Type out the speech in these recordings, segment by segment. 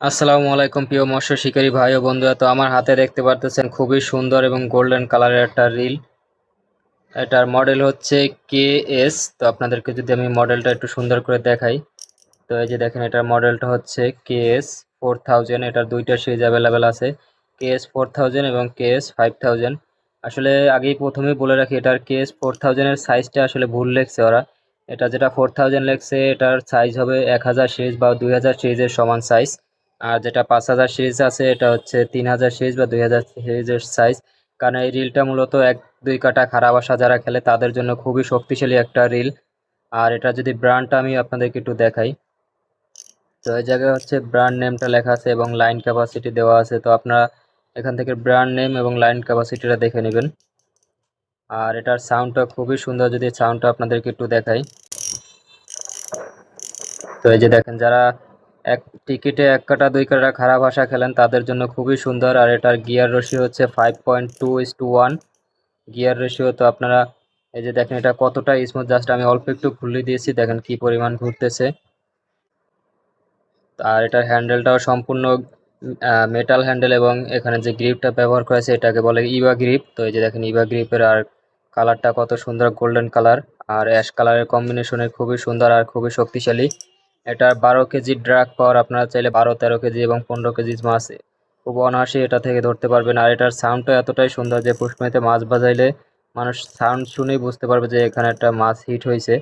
আসসালামু আলাইকুম প্রিয় মৎস্য শিকারী ভাই ও বন্ধুরা। তো আমার হাতে দেখতে পারতেছেন খুবই সুন্দর এবং গোল্ডেন কালারের একটা রিল এটার মডেল হচ্ছে কে এস তো আপনাদেরকে যদি আমি মডেলটা একটু সুন্দর করে দেখাই, তো এই যে দেখেন এটার মডেলটা হচ্ছে কে এস ফোর থাউজেন্ড এটার দুইটা সিরিজ অ্যাভেলেবেল আছে কে এস ফোর থাউজেন্ড এবং কে এস ফাইভ থাউজেন্ড আসলে আগেই প্রথমেই বলে রাখি, এটার কে এস ফোর থাউজেন্ডের সাইজটা আসলে ভুল লেখছে ওরা। এটা যেটা ফোর থাউজেন্ড লেখছে, এটার সাইজ হবে এক হাজার সিরিজ বা দুই হাজার সিরিজের সমান সাইজ আর যেটা পাঁচ হাজার সিরিজ আছে, এটা হচ্ছে তিন হাজার সিরিজ বা দুই হাজার সিরিজের সাইজ কারণ এই রিলটা মূলত এক, দুই কাটা খারাপ আসা যারা খেলে, তাদের জন্য খুবই শক্তিশালী একটা রিল আর এটা যদি ব্র্যান্ডটা আমি আপনাদেরকে একটু দেখাই। তো এই জায়গায় হচ্ছে ব্র্যান্ড নেমটা লেখা আছে এবং লাইন ক্যাপাসিটি দেওয়া আছে। তো আপনারা এখান থেকে ব্র্যান্ড নেম এবং লাইন ক্যাপাসিটিটা দেখে নেবেন। আর এটার সাউন্ডটা খুবই সুন্দর, যদি সাউন্ডটা আপনাদেরকে একটু দেখাই। তো এই যে দেখেন, যারা এক টিকিটে এক কাটা, দুই কাটা খারাপ ভাষা খেলেন, তাদের জন্য খুবই সুন্দর। আর এটার গিয়ার রশি হচ্ছে five point two is to one gear ratio তো আপনারা, এই যে দেখেন এটা কতটা স্মুথ জাস্ট আমি অল্প একটু খুলে দিয়েছি, দেখেন কি পরিমাণ ঘুরতেছে। আর এটার হ্যান্ডেলটাও সম্পূর্ণ মেটাল হ্যান্ডেল এবং এখানে যে গ্রিপটা ব্যবহার করেছে এটাকে বলে ইভা গ্রিপ তো এই যে দেখেন ইভা গ্রিপের আর কালারটা কত সুন্দর গোল্ডেন কালার আর অ্যাশ কালারের কম্বিনেশনে খুবই সুন্দর আর খুবই শক্তিশালী। এটার বারো কেজি ড্রাগ পাওয়ার আপনারা চাইলে বারো, তেরো কেজি এবং পনেরো কেজি মাছ খুব অনায়াসে এটা থেকে ধরতে পারবেন। আর এটার সাউন্ডটা এতটাই সুন্দর যে পুষ্পমিতে মাছ বাজাইলে মানুষ সাউন্ড শুনেই বুঝতে পারবে যে এখানে একটা মাছ হিট হয়েছে।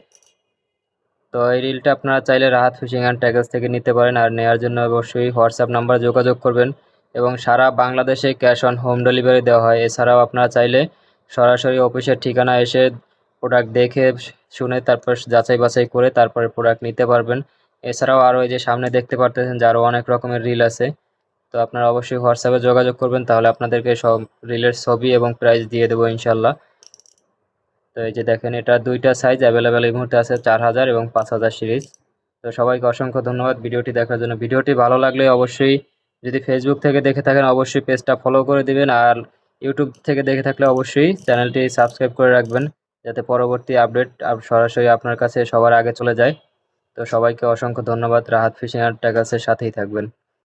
তো এই রিলটা আপনারা চাইলে রাহাত ফিশিং অ্যান্ড ট্যাগেলস থেকে নিতে পারেন আর নেওয়ার জন্য অবশ্যই হোয়াটসঅ্যাপ নাম্বার যোগাযোগ করবেন এবং সারা বাংলাদেশে ক্যাশ অন হোম ডেলিভারি দেওয়া হয়। এছাড়াও আপনারা চাইলে সরাসরি অফিসের ঠিকানা এসে প্রোডাক্ট দেখে শুনে তারপর যাচাই বাছাই করে তারপরে প্রোডাক্ট নিতে পারবেন। এছাড়াও আরও এই যে সামনে দেখতে পারতেছেন যে আরও অনেক রকমের রিল আছে। তো আপনারা অবশ্যই হোয়াটসঅ্যাপে যোগাযোগ করবেন, তাহলে আপনাদেরকে সব রিলের ছবি এবং প্রাইস দিয়ে দেবো ইনশাল্লাহ। তো এই যে দেখেন, এটা দুইটা সাইজ অ্যাভেলেবেল এই মুহূর্তে আছে চার হাজার এবং পাঁচ হাজার সিরিজ তো সবাইকে অসংখ্য ধন্যবাদ ভিডিওটি দেখার জন্য। ভিডিওটি ভালো লাগলে অবশ্যই যদি ফেসবুক থেকে দেখে থাকেন, অবশ্যই পেজটা ফলো করে দিবেন। আর ইউটিউব থেকে দেখে থাকলে অবশ্যই চ্যানেলটি সাবস্ক্রাইব করে রাখবেন, যাতে পরবর্তী আপডেট সরাসরি আপনার কাছে সবার আগে চলে যায়। তো সবাইকে অসংখ্য ধন্যবাদ। রাহাত ফিশিং আর ট্যাগাসের সাথেই থাকবেন।